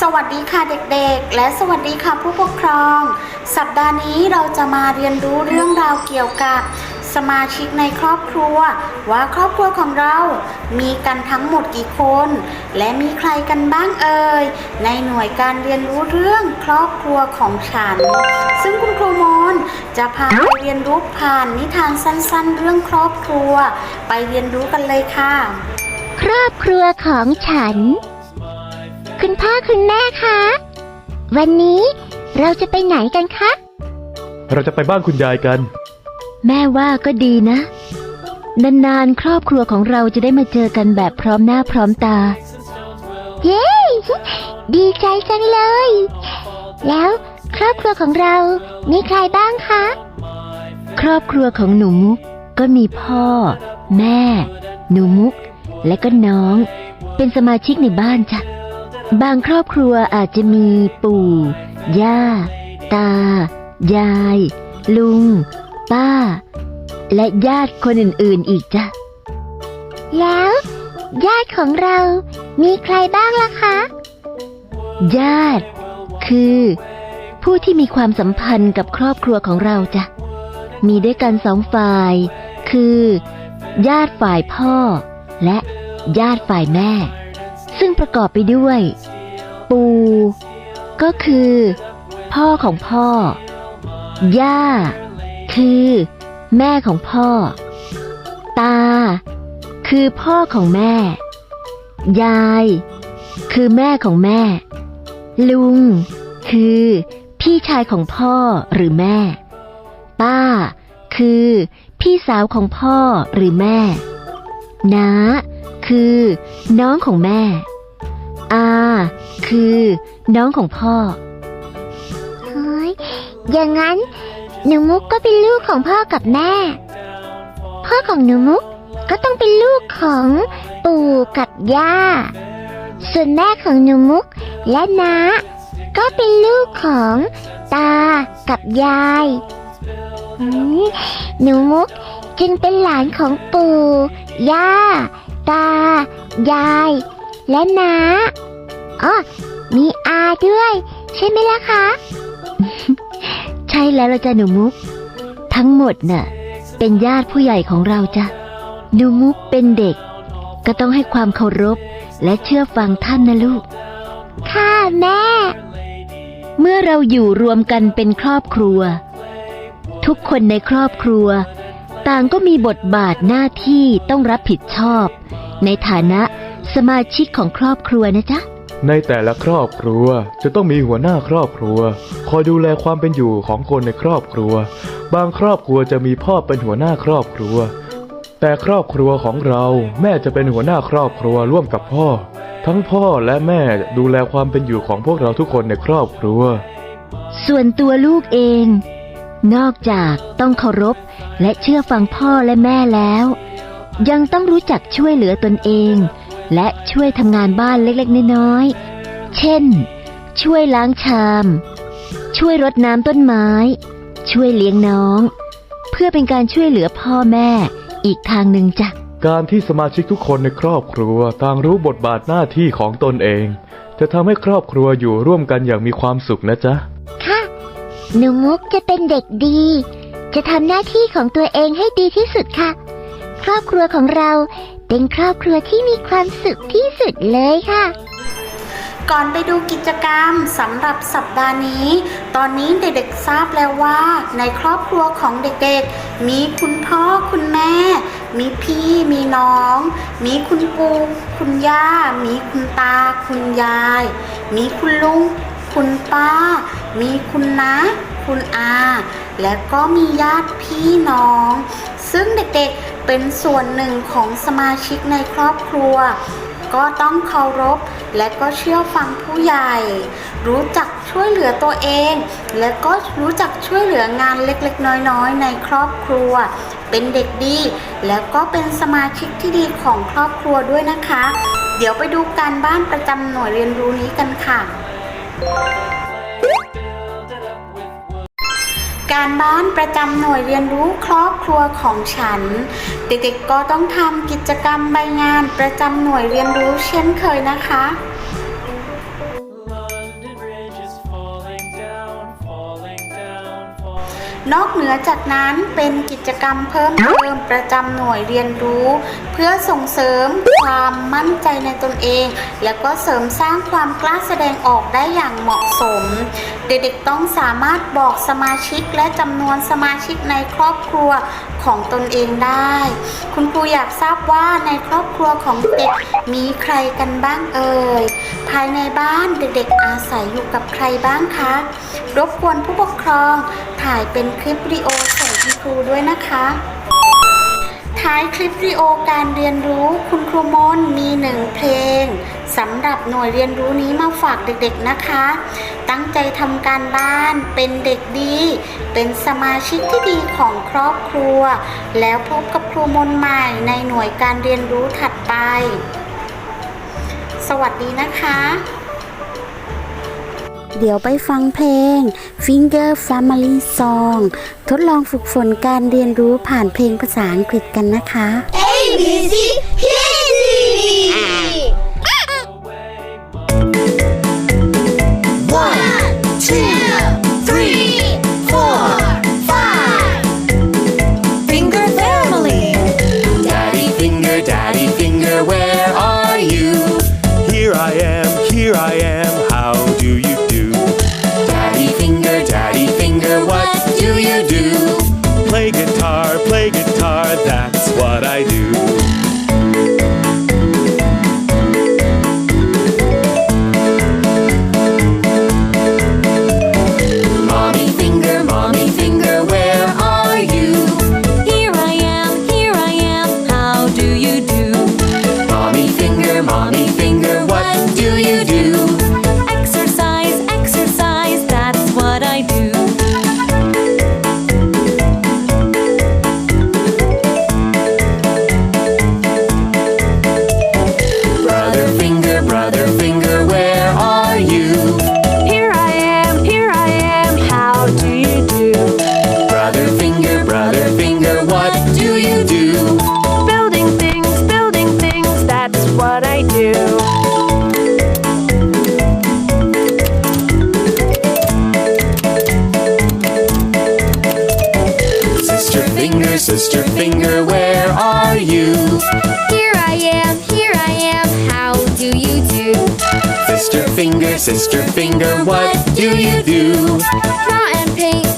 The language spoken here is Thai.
สวัสดีค่ะเด็กๆ และสวัสดีค่ะผู้ปกครอง สัปดาห์นี้เราจะมาเรียนรู้เรื่องราวเกี่ยวกับ สมาชิกในครอบครัว ว่าครอบครัวของเรา มีกันทั้งหมดกี่คน และมีใครกันบ้างเอ่ยในหน่วยการเรียนรู้เรื่องครอบครัวของฉัน ซึ่งคุณครูมอนจะพาไปเรียนรู้ผ่านนิทานสั้นๆ เรื่องครอบครัว ไปเรียนรู้กันเลยค่ะ ครอบครัวของฉัน คุณพ่อคุณแม่คะ วันนี้เราจะไปไหนกันคะ เราจะไปบ้านคุณยายกัน แม่ว่าก็ดีนะ นานๆ ครอบครัวของเราจะได้มาเจอกันแบบพร้อมหน้าพร้อมตา เย้ ดีใจจังเลย แล้วครอบครัวของเรา มีใครบ้างคะ ครอบครัวของหนูมุกก็มีพ่อ แม่ หนูมุก และก็น้อง เป็นสมาชิกในบ้านจ้ะ บางครอบครัวอาจจะมีปู่ ย่า ตา ยาย ลุง ป้า และญาติคนอื่นๆอีกจ้ะ แล้ว ญาติของเรามีใครบ้างล่ะคะ ญาติ คือ ผู้ที่มีความสัมพันธ์กับครอบครัวของเราจ้ะ มีด้วยกันสองฝ่าย คือ ญาติฝ่ายพ่อ และญาติฝ่ายแม่ ซึ่งประกอบไปด้วย ปู่ก็คือ พ่อของพ่อ ย่า คือ แม่ของพ่อ ตา คือพ่อของแม่ ยาย คือแม่ของแม่ ลุง คือ พี่ชายของพ่อหรือแม่ ป้า คือ พี่สาวของพ่อหรือแม่ น้า คือ น้องของแม่ อาคือ น้องของพ่อ เฮ้ย อย่างนั้นหนูมุกก็เป็นลูกของพ่อกับแม่ พ่อของหนูมุกก็ต้องเป็นลูกของปู่กับย่า ส่วนแม่ของหนูมุกและน้าก็เป็นลูกของตากับยายหนูมุกจึงเป็นหลานของปู่ย่า ตา ยาย และน้าอ๋อมีอาด้วย ใช่ไหมล่ะคะ ใช่แล้วละจ้ะหนูมุก ทั้งหมดน่ะ เป็นญาติผู้ใหญ่ของเราจ้ะหนูมุกเป็นเด็ก ก็ต้องให้ความเคารพและเชื่อฟังท่านนะลูก ค่ะแม่ เมื่อเราอยู่รวมกันเป็นครอบครัว ทุกคนในครอบครัว ต่างก็มีบทบาทหน้าที่ต้องรับผิดชอบ ในฐานะสมาชิกของครอบครัวนะจ๊ะ ในแต่ละครอบครัวจะต้องมีหัวหน้าครอบครัว คอยดูแลความเป็นอยู่ของคนในครอบครัว บางครอบครัวจะมีพ่อเป็นหัวหน้าครอบครัว แต่ครอบครัวของเราแม่จะเป็นหัวหน้าครอบครัวร่วมกับพ่อ ทั้งพ่อและแม่ดูแลความเป็นอยู่ของพวกเราทุกคนในครอบครัว ส่วนตัวลูกเอง นอกจากต้องเคารพ และเชื่อฟังพ่อและแม่แล้ว ยังต้องรู้จักช่วยเหลือตนเอง และช่วยทำงานบ้านเล็กๆน้อยๆ เช่น ช่วยล้างชาม ช่วยรดน้ำต้นไม้ ช่วยเลี้ยงน้อง เพื่อเป็นการช่วยเหลือพ่อแม่อีกทางหนึ่งจ้ะการที่สมาชิกทุกคนในครอบครัวต่างรู้บทบาทหน้าที่ของตนเอง จะทำให้ครอบครัวอยู่ร่วมกันอย่างมีความสุขนะจ๊ะ ค่ะ หนูมุกจะเป็นเด็กดี จะทำหน้าที่ของตัวเองให้ดีที่สุดค่ะ ครอบครัวของเราเป็นครอบครัวที่มีความสุขที่สุดเลยค่ะ ก่อนไปดูกิจกรรมสำหรับสัปดาห์นี้ ตอนนี้เด็กๆทราบแล้วว่า ในครอบครัวของเด็กๆ มีคุณพ่อคุณแม่ มีพี่มีน้อง มีคุณปู่คุณย่า มีคุณตา คุณยาย มีคุณลุง คุณป้า มีคุณน้าคุณอา และก็มีญาติพี่น้อง ซึ่งเด็กๆเป็นส่วนหนึ่งของสมาชิกในครอบครัว ก็ต้องเคารพและก็เชื่อฟังผู้ใหญ่ รู้จักช่วยเหลือตัวเอง และก็รู้จักช่วยเหลืองานเล็กๆ น้อยๆ ในครอบครัว เป็นเด็กดี แล้วก็เป็นสมาชิกที่ดีของครอบครัวด้วยนะคะ เดี๋ยวไปดูการบ้านประจำหน่วยเรียนรู้นี้กันค่ะ การบ้านประจำหน่วยเรียนรู้ครอบครัวของฉัน เด็กๆก็ต้องทำกิจกรรมใบงานประจำหน่วยเรียนรู้เช่นเคยนะคะ นอกเหนือจากนั้นเป็นกิจกรรมเพิ่มเติมประจำหน่วยเรียนรู้ เพื่อส่งเสริมความมั่นใจในตนเอง แล้วก็เสริมสร้างความกล้าแสดงออกได้อย่างเหมาะสม เด็กๆต้องสามารถบอกสมาชิกและจำนวนสมาชิกในครอบครัวของตนเองได้ คุณครูอยากทราบว่าในครอบครัวของเด็กมีใครกันบ้างเอ่ย ภายในบ้านเด็กๆอาศัยอยู่กับใครบ้างคะ รบกวนผู้ปกครอง ถ่ายเป็นคลิปวิดีโอส่งคุณครูด้วยนะคะ ท้ายคลิปวิดีโอการเรียนรู้คุณครูมนมีหนึ่งเพลงสำหรับหน่วยเรียนรู้นี้มาฝากเด็กๆนะคะ ตั้งใจทำการบ้านเป็นเด็กดี เป็นสมาชิกที่ดีของครอบครัว แล้วพบกับครูมนใหม่ในหน่วยการเรียนรู้ถัดไป สวัสดีนะคะ เดี๋ยวไปฟังเพลง Finger Family Song ทดลองฝึกฝนการเรียนรู้ผ่านเพลงภาษาอังกฤษกันนะคะ ABC here mommy finger, sister finger, where are you? Here I am, here I am, how do you do? Sister finger, sister finger, what do you do? Draw and paint,